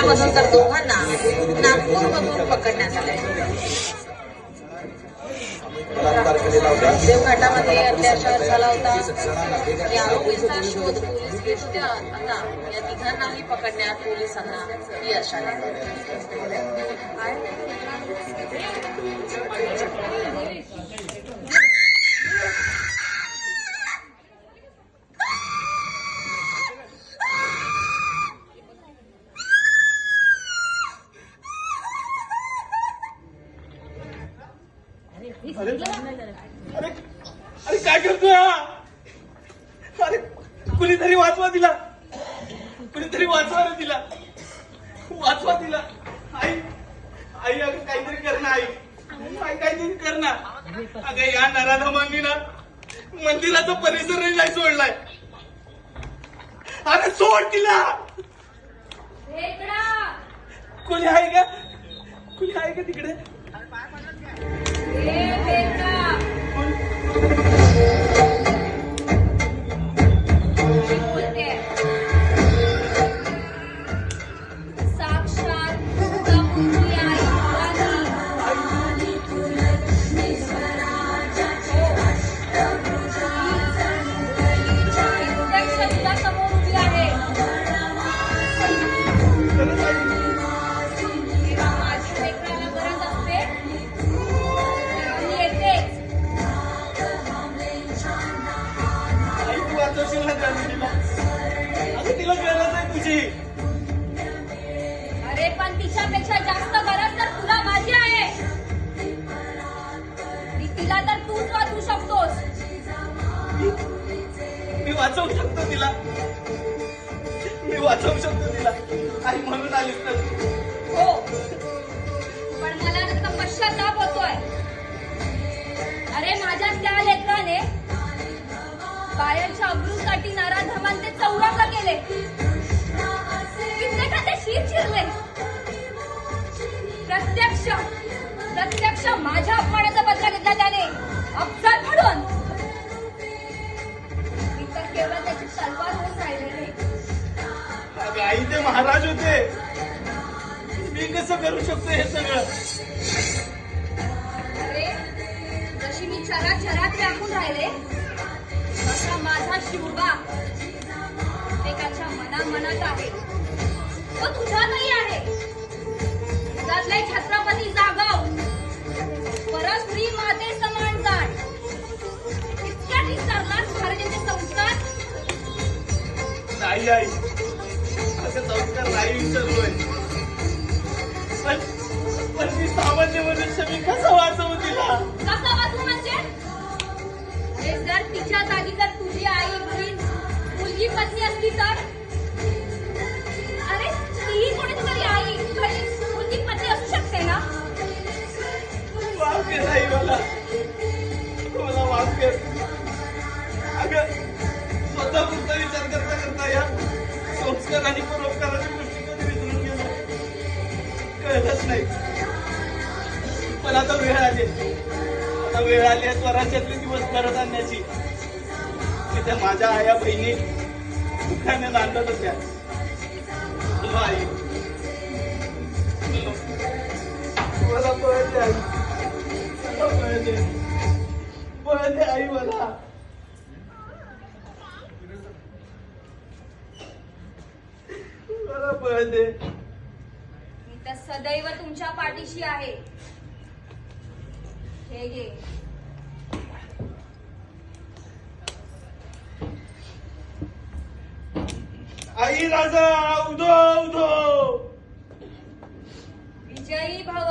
या तर दोघांना नागपूरमधून पकडण्यात आले देवघाटामध्ये अत्याचार झाला होता. या आरोपींचा शोध पोलीस आता या तिघांनाही पकडण्यात पोलिसांना यश आले. अरे अरे काय करतोय हा? अरे कुणीतरी वाचवा दिला कुणीतरी वाचवा रे तिला. वाचवा तिला. आई आई अगं काहीतरी कर ना आई. आई काहीतरी कर ना. अगं या नराधमांनी ना मंदिराचा परिसर नाही सोडलाय. अगं सोड तिला. कोणी आहे का? कोणी आहे का तिकडे? कोण? आई वाचवशील ना त्या मुलीला तिला गरज आहे तुझी अरे पण तिच्यापेक्षा जास्त गरज तर तुला माझी आहे. तिला तर तूच वाचू शकतोस. मी वाचवू शकतो तिला. मी वाचवू शकतो तिला. आई म्हणून आलीस तर. चौरंग केले कित्येकाचे शिर चिरले प्रत्यक्ष प्रत्यक्ष माझ्या अपमानाचा बदला घेतला त्याने. अफसर म्हणून. मी तर केवळ त्याची तलवार होऊन राहिलेले आई ते महाराज होते. मी कसं करू शकतो हे सगळं? अरे जशी मी चराचरात व्यापून राहिले तसा माझा शिवबा मनामनात आहे. तो तुझ्यातही आहे. तुझ्यातले छत्रपती जागव. परस्त्री माते समान जाण. इतक्या विसरलास महाराजांचे संस्कार. नाही आई. असं संस्कार नाही विसरलोय. पण पण मी सामान्य मनुष्य मी कसं वाचवू तिला? कसा वाचू म्हणजे? जर तिच्या जागी जर तुझी आई बहीण मुलगी पत्नी असती तर? मला मला माफ कर. अगं स्वतः पुरता विचार करता करता या संस्कार आणि परोपकाराच्या गोष्टी कधी विसरून गेलो. कळलंच नाही. पण आता वेळ आली. आता वेळ आली आहे स्वराज्यातले दिवस परत आणण्याची. तिथे माझ्या आया बहिणी दुःखाने नांदत होत्या. आई आई मला. मला दे. मी तर सदैव तुमच्या पाठीशी आहे. हे घे. आई राजा उधो उधो विजयी भव.